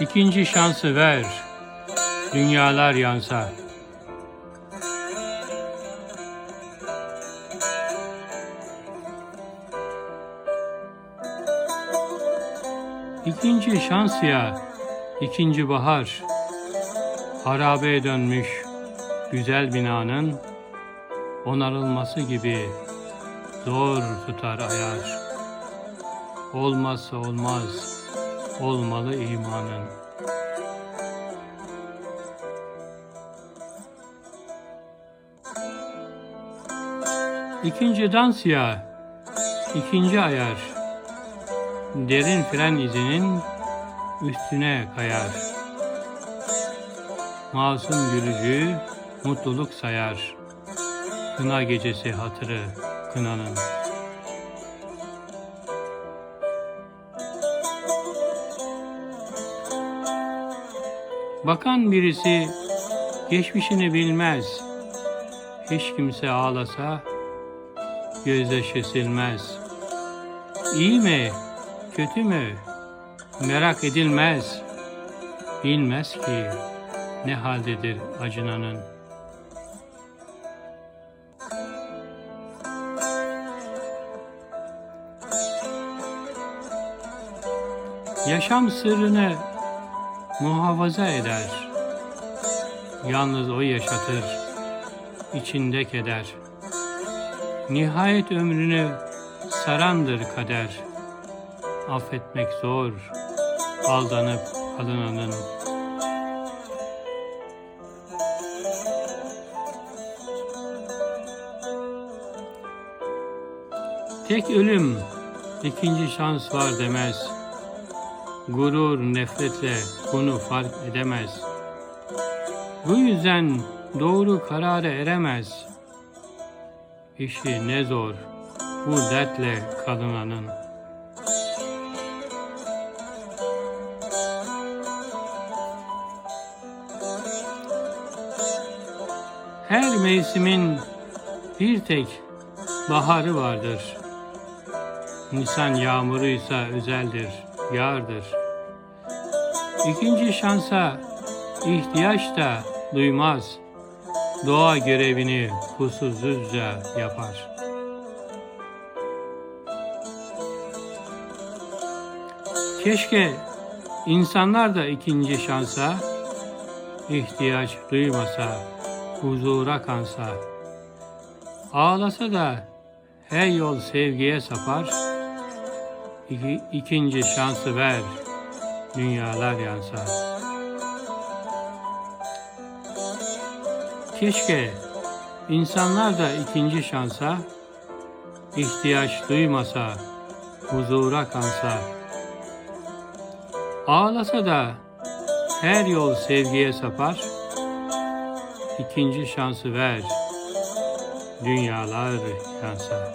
İkinci şansı ver. Dünyalar yansa. İkinci şans ya, ikinci bahar. Harabeye dönmüş güzel binanın onarılması gibi zor tutar ayar. Olmazsa olmaz, olmalı imanın. İkinci dans ya, ikinci ayar. Derin fren izinin üstüne kayar. Masum gülücüğü mutluluk sayar. Kına gecesi hatırı kınanın. Bakan birisi geçmişini bilmez. Hiç kimse ağlasa gözyaşı silmez. İyi mi, kötü mü merak edilmez. Bilmez ki ne haldedir acınanın. Yaşam sırrını muhafaza eder. Yalnız o yaşatır, içinde keder. Nihayet ömrünü sarandır kader. Affetmek zor, aldanıp alınanın. Tek ölüm, ikinci şans var demez. Gurur nefretle bunu fark edemez. Bu yüzden doğru karara eremez. İşi ne zor bu dertle kalınanın. Her mevsimin bir tek baharı vardır. Nisan yağmuruysa özeldir, yağardır. İkinci şansa ihtiyaç da duymaz. Doğa görevini kusursuzca yapar. Keşke insanlar da ikinci şansa ihtiyaç duymasa, huzura kansa. Ağlasa da her yol sevgiye sapar. İki, ikinci şansı ver, dünyalar yansa. Keşke insanlar da ikinci şansa ihtiyaç duymasa, huzura kansa. Ağlasa da her yol sevgiye sapar. İkinci şansı ver, dünyalar yansa.